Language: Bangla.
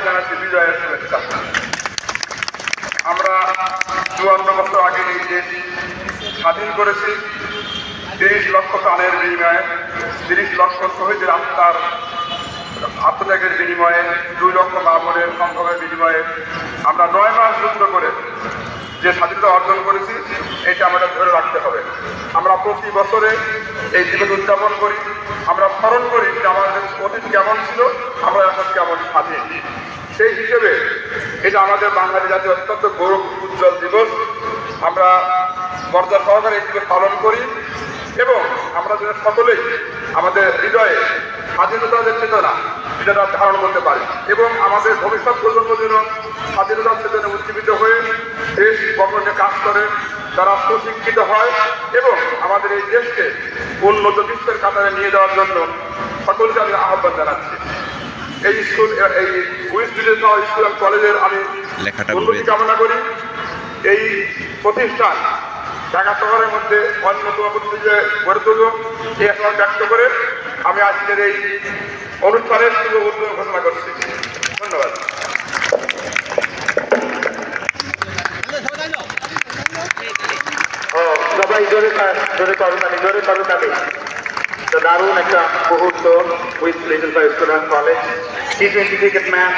সবাইকে জানাচ্ছি বিজয়ের শুভেচ্ছা আমরা চুয়ান্ন বছর আগে এই দেশ স্বাধীন করেছি, তিরিশ লক্ষ প্রাণের বিনিময়ে, তিরিশ লক্ষ শহীদের আত্মার আত্মত্যাগের বিনিময়ে, দুই লক্ষ বাবনের সম্ভবের বিনিময়ে আমরা নয় মাস যুদ্ধ করে যে স্বাধীনতা অর্জন করেছি, এটা আমাদের ধরে রাখতে হবে। আমরা প্রতি বছরে এই দিবস উদযাপন করি, আমরা স্মরণ করি যে আমাদের অতীত কেমন ছিল, আমরা এখন কেমন স্বাধীন। সেই হিসেবে এটা আমাদের বাঙালি জাতির অত্যন্ত গৌরব উজ্জ্বল দিবস। আমরা মর্যাদা সহকারে দিবস পালন করি এবং আমরা যেন সকলেই আমাদের হৃদয়ে স্বাধীনতার চেতনা এটা ধারণ করতে পারি এবং আমাদের ভবিষ্যৎ প্রজন্ম যেন স্বাধীনতার চেতনা উজ্জীবিত হয়ে দেশ গঠনে কাজ করে তারা সুশিক্ষিত হয় এবং আমাদের এই দেশকে উন্নত বিশ্বের কাতারে নিয়ে যাওয়ার জন্য সকলকে আমি আহ্বান জানাচ্ছি। এই স্কুল এই উইস্ট স্কুল অ্যান্ড কলেজের আমি লেখাটা উন্নতি কামনা করি। এই প্রতিষ্ঠান ঢাকা শহরের মধ্যে অন্যতম প্রতিযোগিতা গড়ে তুলব। এই আশা ব্যক্ত করে আমি আজকের এই অনুষ্ঠানের শুভ উদ্যোগ ঘোষণা করছি। ধন্যবাদ। ও সবাই জোরে জোরে করতালি জোরে করতালি তো দারুণ একটা মুহূর্ত with little five student college T twenty cricket match